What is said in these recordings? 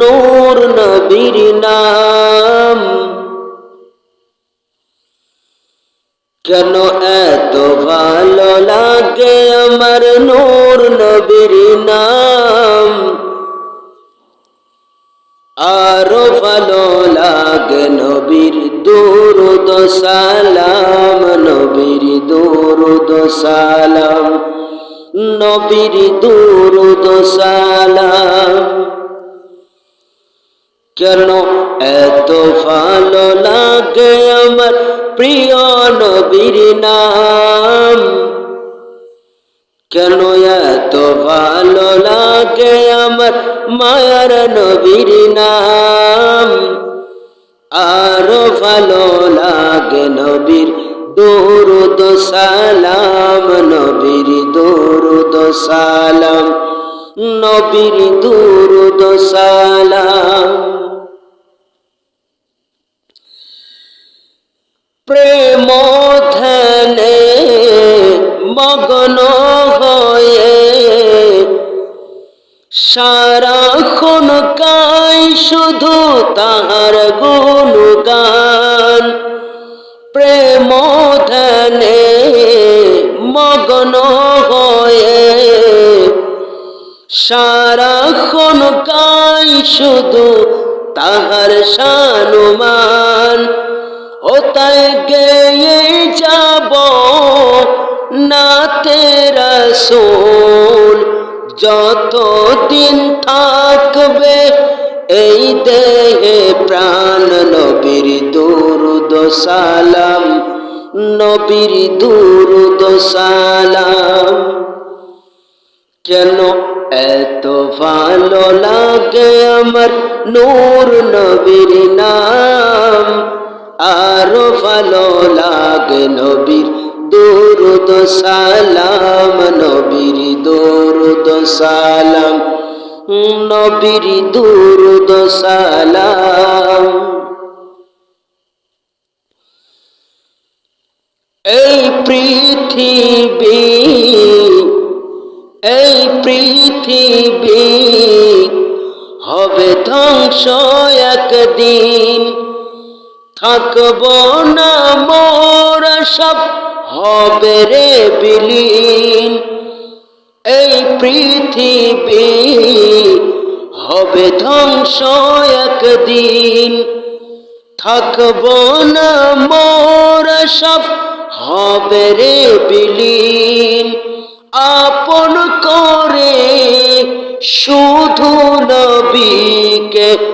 নূর নবীর নাম। কেন এত ভালো লাগে আমার নূর নবীর নাম? আরও ভালো লাগে নবীর দুরুদ সালাম, নবীর দুরুদ সালাম, নবীর দুরুদ সালাম। কেন এত ভালো লাগে আমার প্রিয় নবীর নাম। কেন এত ভালো লাগে আমার মায়ার নবীর নাম? আরও ভালো লাগে নবীর দৌরুদ সালাম, নবীর দৌরুদ সালাম, নবীর দৌরুদ সালাম। প্রেম ধ্যানে মগ্ন হয়ে সারাক্ষণ গাই শুধু তাহার গুণগান। প্রেম ধ্যানে মগ্ন হয়ে সারাক্ষণ গাই শুধু তাহার সানুমান। তাই গেয়ে যাব না তেরা সোল যতদিন থাকবে এই দেহে প্রাণ নবীর দুরুদ সালাম নবীর দুরুদ সালাম কেন এত ভালো লাগে আমার নূর নবীর নাম আরও ভালো লাগে নবীর দুরুদ সালাম, নবীর দুরুদ সালাম, নবীর দুরুদ সালাম। এই পৃথিবী এই পৃথিবী হবে ধ্বংস একদিন। থাকব না মোর সব হবে রে বিলীন। এই পৃথিবী হবে ধ্বংস একদিন। থাকব না মোর সব হবে রে বিলীন। আপন করে শুধু নবীকে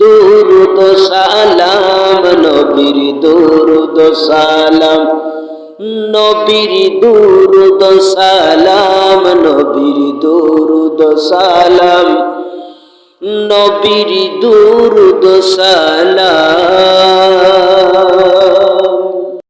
দুরুদ সালাম নবীর দুরুদ সালাম। নবীর দুরুদ সালাম নবীর দুরুদ সালাম। নবীর দুরুদ সালাম।